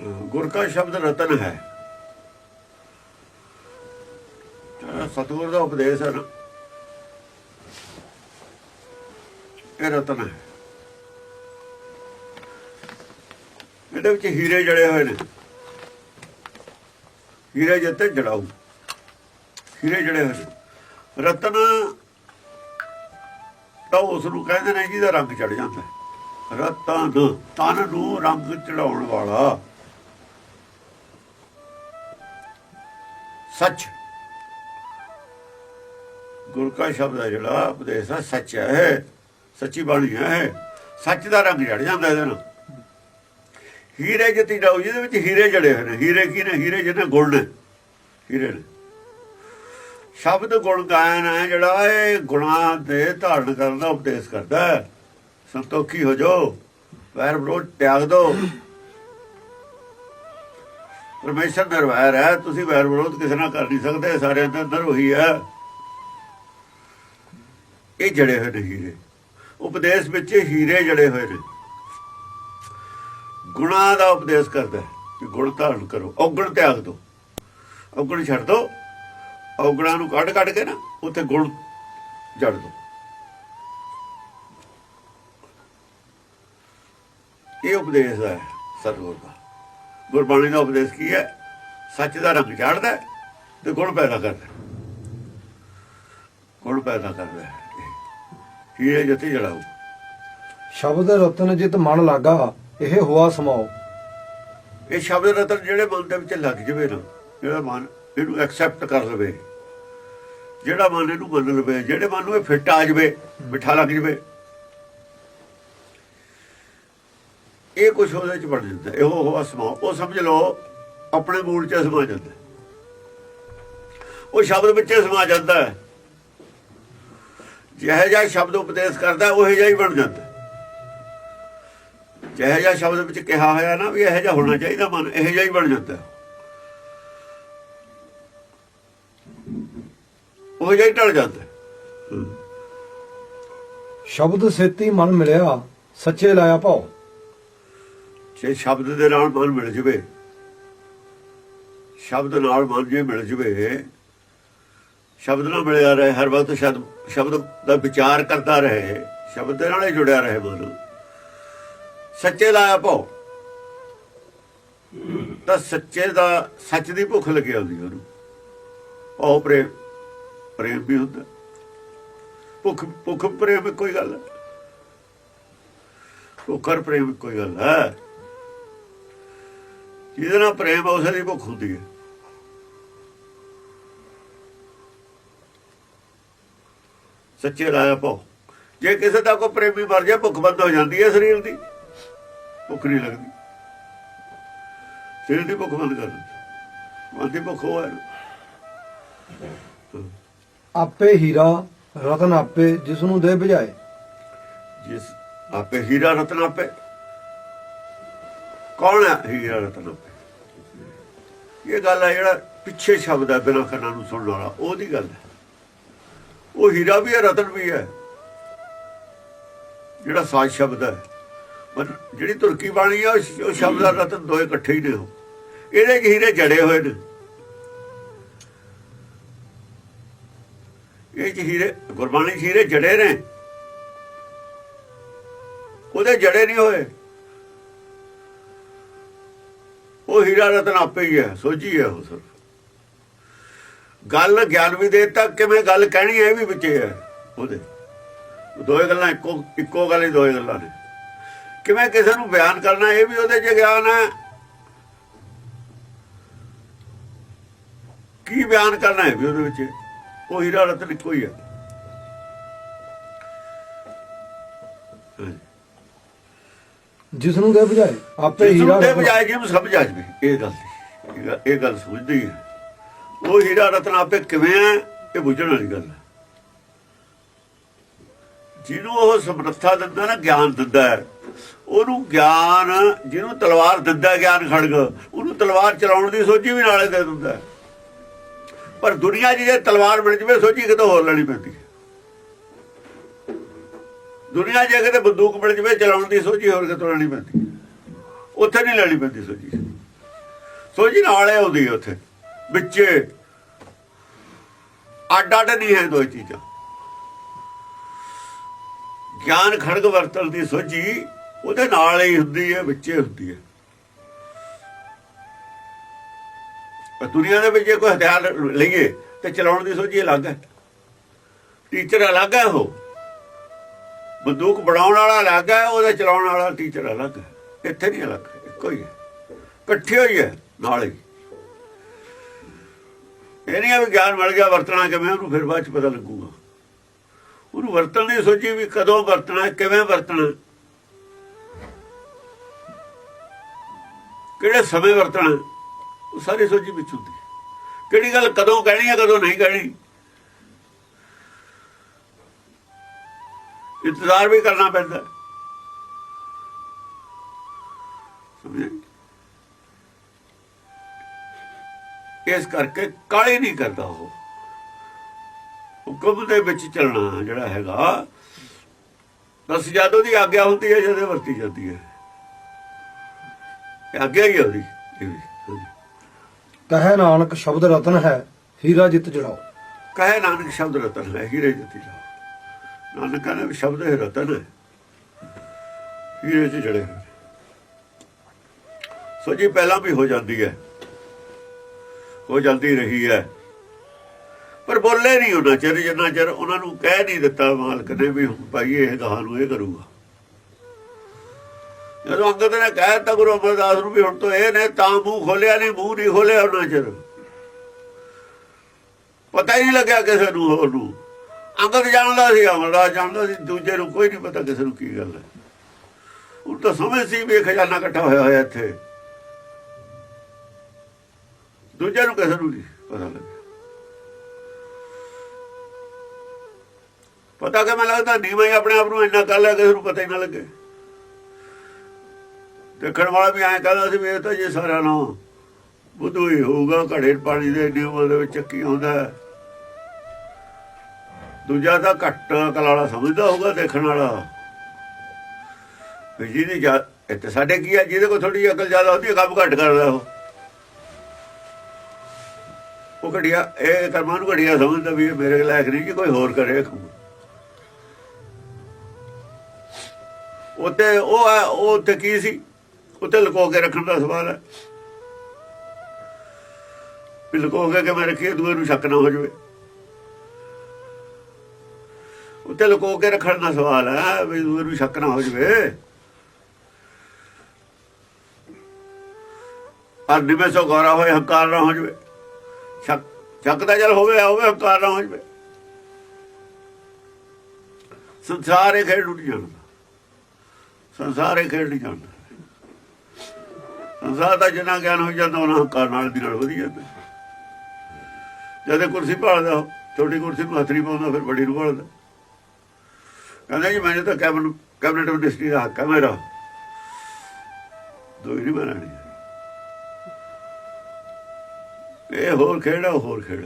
ਗੁਰ ਕਾ ਸ਼ਬਦ ਰਤਨ ਹੈ। ਜਿਹੜਾ ਸਤਿਗੁਰ ਦਾ ਉਪਦੇਸ਼ ਹੈ ਨਾ। ਇਹ ਰਤਨ ਹੈ। ਇਹਦੇ ਵਿੱਚ ਹੀਰੇ ਜੜੇ ਹੋਏ ਨੇ। ਹੀਰੇ ਜਿੱਤੇ ਜੜਾਉ ਹੀਰੇ ਜੜੇ ਹੋਏ ਨੇ। ਰਤਨ ਤਾਂ ਉਸ ਨੂੰ ਕਹਿੰਦੇ ਨੇ ਜਿਹਦਾ ਰੰਗ ਚੜ ਜਾਂਦਾ ਰਤਨ, ਤਨ ਨੂੰ ਰੰਗ ਚੜਾਉਣ ਵਾਲਾ। ਸੱਚ। ਗੁਰ ਕਾ ਸ਼ਬਦ ਹੈ ਜਿਹੜਾ, ਉਪਦੇਸ਼ ਹੈ ਸੱਚ ਹੈ ਸੱਚੀ ਬਾਣੀ ਹੈ ਸੱਚ ਦਾ ਰੰਗ ਚੜ ਜਾਂਦਾ ਇਹਦੇ ਨਾਲ। ਹੀਰੇ ਜਤੀ ਜਾਓ, ਜਿਹਦੇ ਵਿੱਚ ਹੀਰੇ ਜੜੇ ਹੋਏ ਨੇ। ਹੀਰੇ ਕੀ ਨੇ? ਹੀਰੇ ਜਿਹਨੇ ਗੁਣ ਨੇ। ਹੀਰੇ ਨੇ। ਸ਼ਬਦ ਗੁਣ ਗਾਇਨ ਹੈ ਜਿਹੜਾ, ਇਹ ਗੁਣਾਂ ਦੇ ਧਾਰਨ ਕਰਨ ਦਾ ਉਪਦੇਸ਼ ਕਰਦਾ ਸੰਤੋਖੀ ਹੋ ਜਾਓ। ਵੈਰ ਵਿਰੋਧ ਤਿਆਗ ਦਿਓ। ਪਰਮੇਸ਼ਰ ਨਿਰਵੈਰ ਹੈ। ਤੁਸੀਂ ਵੈਰ ਵਿਰੋਧ ਕਿਸੇ ਨਾਲ ਕਰ ਨਹੀਂ ਸਕਦੇ। ਸਾਰਿਆਂ ਦੇ ਅੰਦਰ ਉਹੀ ਹੈ। ਇਹ ਜੜੇ ਹੋਏ ਨੇ ਹੀਰੇ। ਉਪਦੇਸ਼ ਵਿੱਚ ਹੀਰੇ ਜੜੇ ਹੋਏ ਨੇ। ਗੁਣਾਂ ਦਾ ਉਪਦੇਸ਼ ਕਰਦਾ ਹੈ ਕਿ ਗੁਣ ਧਾਰਨ ਕਰੋ। ਔਗਣ ਤਿਆਗ ਦਿਓ। ਔਗਣ ਛੱਡ ਦਿਓ। ਔਗਣਾਂ ਨੂੰ ਕੱਢ ਕੱਢ ਕੇ ਨਾ ਉੱਥੇ ਗੁਣ ਜੜ ਦਿਓ। ਇਹ ਉਪਦੇਸ਼ ਹੈ ਸਤਿਗੁਰ ਦਾ ਗੁਰਬਾਣੀ ਦਾ ਉਪਦੇਸ਼ ਕੀ ਹੈ? ਸੱਚ ਦਾ ਰੰਗ ਝਾੜਦਾ ਤੇ ਗੁਣ ਪੈਦਾ ਕਰਦਾ। ਗੁਣ ਪੈਦਾ ਕਰਦਾ ਹੈ। ਹੀਰੇ ਜਤੀ ਜੜਾਓ ਸ਼ਬਦ ਰਤਨ ਜਿਤ ਮਨ ਲਾਗਾ ਇਹ ਹੋਆ ਸਮਾਓ। ਇਹ ਸ਼ਬਦ ਰਤਨ ਜਿਹੜੇ ਮਨ ਦੇ ਵਿੱਚ ਲੱਗ ਜਵੇ ਨਾ ਜਿਹੜਾ ਮਨ ਇਹਨੂੰ ਐਕਸੈਪਟ ਕਰ ਲਵੇ ਜਿਹੜਾ ਮਨ ਇਹਨੂੰ ਮੰਨ ਲਵੇ ਜਿਹੜੇ ਮਨ ਨੂੰ ਇਹ ਫਿੱਟ ਆ ਜਵੇ ਮਿੱਠਾ ਲੱਗ ਜਵੇ ਇਹ ਕੁਝ ਉਹਦੇ ਚ ਬਣ ਜਾਂਦਾ ਇਹੋ ਉਹ ਸਮਾ ਉਹ ਸਮਝ ਲਓ, ਆਪਣੇ ਮੂਲ ਚ ਸਮਾ ਜਾਂਦਾ ਉਹ ਸ਼ਬਦ ਵਿੱਚ ਸਮਾ ਜਾਂਦਾ ਹੈ। ਜਿਹੋ ਜਿਹਾ ਸ਼ਬਦ ਉਪਦੇਸ਼ ਕਰਦਾ, ਉਹ ਜਿਹਾ ਹੀ ਬਣ ਜਾਂਦਾ ਜਿਹੋ ਜਿਹਾ ਸ਼ਬਦ ਵਿੱਚ ਕਿਹਾ ਹੋਇਆ ਨਾ ਵੀ ਇਹੋ ਜਿਹਾ ਹੋਣਾ ਚਾਹੀਦਾ ਮਨ, ਇਹੋ ਜਿਹਾ ਹੀ ਬਣ ਜਾਂਦਾ ਉਹ ਜਿਹਾ ਹੀ ਢਲ ਜਾਂਦਾ ਸ਼ਬਦ ਸੇਤੀ ਮਨ ਮਿਲਿਆ, ਸੱਚੇ ਲਾਇਆ ਭਾਉ। ਜੇ ਸ਼ਬਦ ਦੇ ਨਾਲ ਮਨ ਮਿਲ ਜਵੇ। ਸ਼ਬਦ ਨਾਲ ਮਨ ਜੇ ਮਿਲ ਜਵੇ, ਸ਼ਬਦ ਨਾਲ ਮਿਲਿਆ ਰਹੇ, ਹਰ ਵਕਤ ਸ਼ਬਦ ਸ਼ਬਦ ਦਾ ਵਿਚਾਰ ਕਰਦਾ ਰਹੇ, ਸ਼ਬਦ ਦੇ ਨਾਲ ਹੀ ਜੁੜਿਆ ਰਹੇ ਮਨ। ਸੱਚੇ ਲਾਇਆ ਭੋ ਤਾਂ ਸੱਚੇ ਦਾ, ਸੱਚ ਦੀ ਭੁੱਖ ਲੱਗੀ ਆਉਂਦੀ ਉਹਨੂੰ। ਉਹ ਪ੍ਰੇਮ ਪ੍ਰੇਮ ਵੀ ਹੁੰਦਾ। ਭੁੱਖ ਭੁੱਖ, ਪ੍ਰੇਮ ਕੋਈ ਗੱਲ। ਹੈ ਭੁੱਖਰ ਪ੍ਰੇਮ ਕੋਈ ਗੱਲ ਹੈ। ਜਿਹਦੇ ਨਾਲ ਪ੍ਰੇਮ ਆ, ਉਸੇ ਦੀ ਭੁੱਖ ਹੁੰਦੀ ਹੈ। ਸੱਚੇ ਲਾਇਆ ਭੁੱਖ। ਜੇ ਕਿਸੇ ਦਾ ਕੋਈ ਪ੍ਰੇਮੀ ਮਰ ਜਾ ਭੁੱਖ ਬੰਦ ਹੋ ਜਾਂਦੀ ਹੈ ਸਰੀਰ ਦੀ। ਭੁੱਖ ਨਹੀਂ ਲੱਗਦੀ। ਸਰੀਰ ਦੀ ਭੁੱਖ ਬੰਦ ਕਰ ਦਿੰਦੀ। ਮਨ ਦੀ ਭੁੱਖ ਉਹ ਹੈ। ਨਾ। ਆਪੇ ਹੀਰਾ ਰਤਨ ਆਪੇ ਜਿਸ ਨੂੰ ਦੇ ਬੁਝਾਏ। ਜਿਸ ਆਪੇ ਹੀਰਾ ਰਤਨ ਆਪੇ। ਕੌਣ ਹੈ ਹੀਰਾ ਰਤਨ ਆਪੇ ਇਹ ਗੱਲ ਹੈ ਜਿਹੜਾ ਪਿੱਛੇ ਸ਼ਬਦ ਹੈ ਬਿਨਾਂ ਕੰਨਾਂ ਨੂੰ ਸੁਣਨ ਵਾਲਾ, ਉਹਦੀ ਗੱਲ ਹੈ। ਉਹ ਹੀਰਾ ਵੀ ਹੈ, ਰਤਨ ਵੀ ਹੈ। ਜਿਹੜਾ ਸਾਜ ਸ਼ਬਦ ਹੈ। ਪਰ ਜਿਹੜੀ ਤੁਰਕੀ ਬਾਣੀ ਹੈ ਉਹ ਸ਼ਬਦ ਦਾ ਰਤਨ ਦੋਏ ਇਕੱਠੇ ਹੀ ਨੇ ਉਹ। ਇਹਦੇ 'ਚ ਹੀਰੇ ਜੜੇ ਹੋਏ ਨੇ। ਇਹ 'ਚ ਹੀਰੇ, ਗੁਰਬਾਣੀ 'ਚ ਹੀਰੇ ਜੜੇ ਨੇ। ਉਹਦੇ ਜੜੇ ਨਹੀਂ ਹੋਏ। ਉਹ ਹੀਰਾ ਰਤਨ ਆਪੇ ਹੀ ਹੈ, ਸੋਝੀ ਹੈ ਉਹ ਸਿਰਫ ਗੱਲ ਗਿਆਨ ਵੀ ਦੇ ਤੱਕ ਕਿਵੇਂ ਗੱਲ ਕਹਿਣੀ ਹੈ, ਇਹ ਵੀ ਵਿੱਚੇ ਹੈ। ਉਹਦੇ ਦੋਏ ਗੱਲਾਂ ਇੱਕੋ ਇੱਕੋ ਗੱਲ ਹੀ ਦੋਏ ਗੱਲਾਂ ਨੇ। ਕਿਵੇਂ ਕਿਸੇ ਨੂੰ ਬਿਆਨ ਕਰਨਾ, ਇਹ ਵੀ ਉਹਦੇ 'ਚ ਗਿਆਨ ਹੈ। ਕੀ ਬਿਆਨ ਕਰਨਾ ਹੈ ਵੀ ਉਹਦੇ ਵਿੱਚ? ਉਹ ਹੀਰਾ ਰਤਨ ਇੱਕੋ ਹੀ ਹੈ। ਜਿਸ ਨੂੰ ਦੇ ਬੁਝਾਏ ਆਪੇ ਹੀਰਾ ਦੇ ਰਤਨ ਬਜਾਏ ਜਿਵੇਂ ਸਮਝ ਆ ਜਵੇ। ਇਹ ਗੱਲ ਦੀ। ਇਹ ਗੱਲ- ਇਹ ਗੱਲ ਸਮਝਦੀ ਹੈ ਉਹ ਹੀਰਾ ਰਤਨ ਆਪੇ ਕਿਵੇਂ ਹੈ ਇਹ ਬੁੱਝਣ ਵਾਲੀ ਗੱਲ ਹੈ ਜਿਹਨੂੰ ਉਹ ਸਮਰੱਥਾ ਦਿੰਦਾ ਨਾ ਗਿਆਨ ਦਿੰਦਾ ਹੈ। ਉਹਨੂੰ ਗਿਆਨ ਜਿਹਨੂੰ ਤਲਵਾਰ ਦਿੰਦਾ ਹੈ ਗਿਆਨ ਖੜਗ ਉਹਨੂੰ ਤਲਵਾਰ ਚਲਾਉਣ ਦੀ ਸੋਝੀ ਵੀ ਨਾਲੇ ਦੇ ਦਿੰਦਾ ਹੈ। ਪਰ ਦੁਨੀਆ 'ਚ ਜੇ ਤਲਵਾਰ ਮਿਲ ਜਵੇ ਸੋਝੀ ਕਿਤੋਂ ਹੋਰ ਲੈਣੀ ਪੈਂਦੀ ਹੈ? ਦੁਨੀਆ ਜੇ ਕਿਤੇ ਬੰਦੂਕ ਮਿਲ ਜਵੇ, ਚਲਾਉਣ ਦੀ ਸੋਝੀ ਹੋਰ ਕਿਤੋਂ ਲੈਣੀ ਪੈਂਦੀ। ਉੱਥੇ ਨਹੀਂ ਲੈਣੀ ਪੈਂਦੀ ਸੋਝੀ। ਸੋਝੀ ਨਾਲ ਹੀ ਆਉਂਦੀ ਉੱਥੇ। ਵਿੱਚੇ ਅੱਡ ਅੱਡ ਨਹੀਂ ਹੈ ਦੋ ਚੀਜ਼ਾਂ। ਗਿਆਨ ਖੜਗ ਵਰਤਨ ਦੀ ਸੋਝੀ ਉਹਦੇ ਨਾਲ ਹੀ ਹੁੰਦੀ ਹੈ, ਵਿੱਚੇ ਹੁੰਦੀ ਹੈ। ਪਰ ਦੁਨੀਆ ਦੇ ਵਿੱਚ ਜੇ ਕੋਈ ਹਥਿਆਰ ਲਈਏ ਤੇ ਚਲਾਉਣ ਦੀ ਸੋਝੀ ਅਲੱਗ ਹੈ। ਟੀਚਰ ਅਲੱਗ ਹੈ ਉਹ। ਬੰਦੂਕ ਬਣਾਉਣ ਵਾਲਾ ਅਲੱਗ ਹੈ, ਉਹਦੇ ਚਲਾਉਣ ਵਾਲਾ ਟੀਚਰ ਅਲੱਗ ਹੈ। ਇੱਥੇ ਨਹੀਂ ਅਲੱਗ, ਇੱਕੋ ਹੀ ਹੈ। ਇਕੱਠੇ ਹੋਈ ਹੈ, ਨਾਲ ਹੀ। ਇਹ ਨਹੀਂ ਆ ਵੀ ਗਿਆਨ ਮਿਲ ਗਿਆ, ਵਰਤਣਾ ਕਿਵੇਂ, ਉਹਨੂੰ ਫਿਰ ਬਾਅਦ ਚ ਪਤਾ ਲੱਗੂਗਾ। ਉਹਨੂੰ ਵਰਤਣ ਦੀ ਸੋਚੀ ਵੀ ਕਦੋਂ ਵਰਤਣਾ, ਕਿਵੇਂ ਵਰਤਣਾ। ਕਿਹੜੇ ਸਮੇਂ ਵਰਤਣਾ, ਉਹ ਸਾਰੀ ਸੋਚੀ ਵਿੱਚ ਹੁੰਦੀ ਕਿਹੜੀ ਗੱਲ ਕਦੋਂ ਕਹਿਣੀ ਹੈ, ਕਦੋਂ ਨਹੀਂ ਕਹਿਣੀ। ਇੰਤਜ਼ਾਰ ਵੀ ਕਰਨਾ ਪੈਂਦਾ। ਇਸ ਕਰਕੇ ਕਾਲੀ ਨਹੀਂ ਕਰਦਾ ਉਹ। ਹੁਕਮ ਦੇ ਵਿੱਚ ਚੱਲਣਾ ਜਿਹੜਾ ਹੈਗਾ ਬਸ ਜਦੋਂ ਦੀ ਆਗਿਆ ਹੁੰਦੀ ਹੈ ਜਦੋਂ ਵਰਤੀ ਜਾਂਦੀ ਹੈ। ਇਹ ਆਗਿਆ ਹੀ ਹੈ ਉਹਦੀ। ਕਹੇ ਨਾਨਕ ਸ਼ਬਦ ਰਤਨ ਹੈ ਹੀਰਾ ਜਿੱਤ ਜੜਾਓ। ਕਹੇ ਨਾਨਕ ਸ਼ਬਦ ਰਤਨ ਹੈ ਹੀਰੇ ਜਤੀ ਲਾ ਨਾਨਕ ਕਹਿੰਦਾ ਵੀ ਸ਼ਬਦ ਹੈ ਰਤਨ ਹੀਰੇ ਚ ਜੜੇ ਸੋ ਜੀ, ਪਹਿਲਾਂ ਵੀ ਹੋ ਜਾਂਦੀ ਹੈ। ਹੋ ਜਾਂਦੀ ਰਹੀ ਹੈ। ਪਰ ਬੋਲੇ ਨਹੀਂ ਉਹਨਾਂ ਚਿਰ, ਜਿੰਨਾ ਚਿਰ ਉਹਨਾਂ ਨੂੰ ਕਹਿ ਨਹੀਂ ਦਿੱਤਾ ਮਾਲਕ ਨੇ ਵੀ ਭਾਈ ਇਹ ਗਾਹ ਨੂੰ ਇਹ ਕਰੂਗਾ। ਜਦੋਂ ਅੰਗਦ ਨੇ ਕਹਿ ਦਿੱਤਾ ਗੁਰੂ ਅਮਰਦਾਸ ਨੂੰ ਵੀ ਹੁਣ ਤੋਂ ਇਹ ਨੇ, ਤਾਂ ਮੂੰਹ ਖੋਲਿਆ ਨਹੀਂ, ਮੂੰਹ ਨਹੀਂ ਖੋਲਿਆ ਉਹਨਾਂ ਚਿਰ। ਪਤਾ ਹੀ ਨਹੀਂ ਲੱਗਿਆ ਕਿਸੇ ਨੂੰ ਹੋਰ ਨੂੰ ਅੰਗਦ ਜਾਣਦਾ ਸੀ ਅਮਰਦਾਸ ਜਾਣਦਾ ਸੀ, ਦੂਜੇ ਨੂੰ ਕੋਈ ਨਹੀਂ ਪਤਾ ਕਿਸੇ ਨੂੰ ਕੀ ਗੱਲ ਹੈ। ਉਹ ਤਾਂ ਸਮਝ ਸੀ ਵੀ ਇਹ ਖਜ਼ਾਨਾ ਇਕੱਠਾ ਹੋਇਆ ਹੋਇਆ ਇੱਥੇ। ਦੂਜੇ ਨੂੰ ਕਿਸੇ ਨੂੰ ਪਤਾ ਲੱਗਿਆ। ਪਤਾ ਕਿ ਮੈਂ ਲੱਗਦਾ, ਨੀਵਾਂ ਹੀ ਆਪਣੇ ਆਪ ਨੂੰ ਇੰਨਾ ਕਰ ਲਿਆ, ਕਿਸੇ ਨੂੰ ਪਤਾ ਹੀ ਨਾ ਲੱਗੇ। ਦੇਖਣ ਵਾਲਾ ਵੀ ਐਂ ਕਹਿੰਦਾ ਸੀ ਵੀ ਇਹ ਤਾਂ ਜੇ ਸਾਰਾ ਨਾ ਬੁੱਧੂ ਹੀ ਹੋਊਗਾ, ਘੜੇ ਪਾਣੀ ਦੇ ਨਿਯਮਾਂ ਦੇ ਵਿੱਚ ਚੱਕੀ ਆਉਂਦਾ ਦੂਜਾ ਤਾਂ ਘੱਟ ਅਕਲ ਵਾਲਾ ਸਮਝਦਾ ਹੋਊਗਾ ਦੇਖਣ ਵਾਲਾ। ਵੀ ਜਿਹਦੀ ਇੱਥੇ ਸਾਡੇ ਕੀ ਹੈ ਜਿਹਦੇ ਕੋਲ ਥੋੜੀ ਅਕਲ ਜ਼ਿਆਦਾ ਹੁੰਦੀ ਹੈ ਕੰਮ ਘੱਟ ਕਰਦਾ ਉਹ। ਉਹ ਘੜੀਆ ਇਹ ਕਰਮਾਂ ਨੂੰ ਘੜੀਆ ਸਮਝਦਾ ਵੀ ਇਹ ਮੇਰੇ ਲਾਇਕ ਨਹੀਂ ਕਿ ਕੋਈ ਹੋਰ ਕਰੇ ਕੰਮ। ਉੱਤੇ ਉਹ ਹੈ ਉਹ ਉੱਤੇ ਕੀ ਸੀ? ਉੱਤੇ ਲੁਕੋ ਕੇ ਰੱਖਣ ਦਾ ਸਵਾਲ ਹੈ ਵੀ ਲੁਕੋ ਕੇ ਕਿਵੇਂ ਰੱਖੀਏ, ਦੂਏ ਨੂੰ ਸ਼ੱਕ ਨਾ ਹੋ ਜਾਵੇ। ਉੱਤੇ ਲੁਕੋ ਕੇ ਰੱਖਣ ਦਾ ਸਵਾਲ ਹੈ ਵੀ ਦੂਏ ਨੂੰ ਸ਼ੱਕ ਨਾ ਹੋ ਜਾਵੇ। ਅਰ ਨਿਵੇਂ ਸੋ ਗੌਰਾ ਹੋਏ, ਹੰਕਾਰ ਨਾ ਹੋ ਜਾਵੇ। ਸ਼ੱਕ ਸ਼ੱਕ ਤਾਂ ਚੱਲ ਹੋਵੇ ਹੋਵੇ ਹੰਕਾਰ ਨਾ ਹੋ ਜਾਵੇ। ਸੰਸਾਰ ਇਹ ਖੇਡ ਨੂੰ ਨਹੀਂ ਜਾਣਦਾ। ਸੰਸਾਰ ਇਹ ਖੇਡ ਨਹੀਂ ਜਾਣਦਾ। ਸੰਸਾਰ ਦਾ ਜਿੰਨਾ ਗਿਆਨ ਹੋ ਜਾਂਦਾ, ਉਹਨਾਂ ਹੰਕਾਰ ਨਾਲ ਦੀ ਨਾਲ ਵਧੀ ਜਾਂਦਾ। ਜਦ ਕੁਰਸੀ ਭਾਲਦਾ, ਛੋਟੀ ਕੁਰਸੀ ਨੂੰ ਹੱਥ ਨਹੀਂ ਪਾਉਂਦਾ, ਫਿਰ ਵੱਡੀ ਨੂੰ ਭਾਲਦਾ। ਕਹਿੰਦਾ ਜੀ, ਮੈਨੂੰ ਤਾਂ ਕੈਬਨ ਕੈਬਨਿਟ ਮਿਨਿਸਟਰੀ ਦਾ ਹੱਕ ਹੈ ਮੇਰਾ। ਦੋ ਨਹੀਂ ਬਣਾਣੀ ਇਹ ਹੋਰ ਖੇਡ ਹੈ ਉਹ ਹੋਰ ਖੇਡ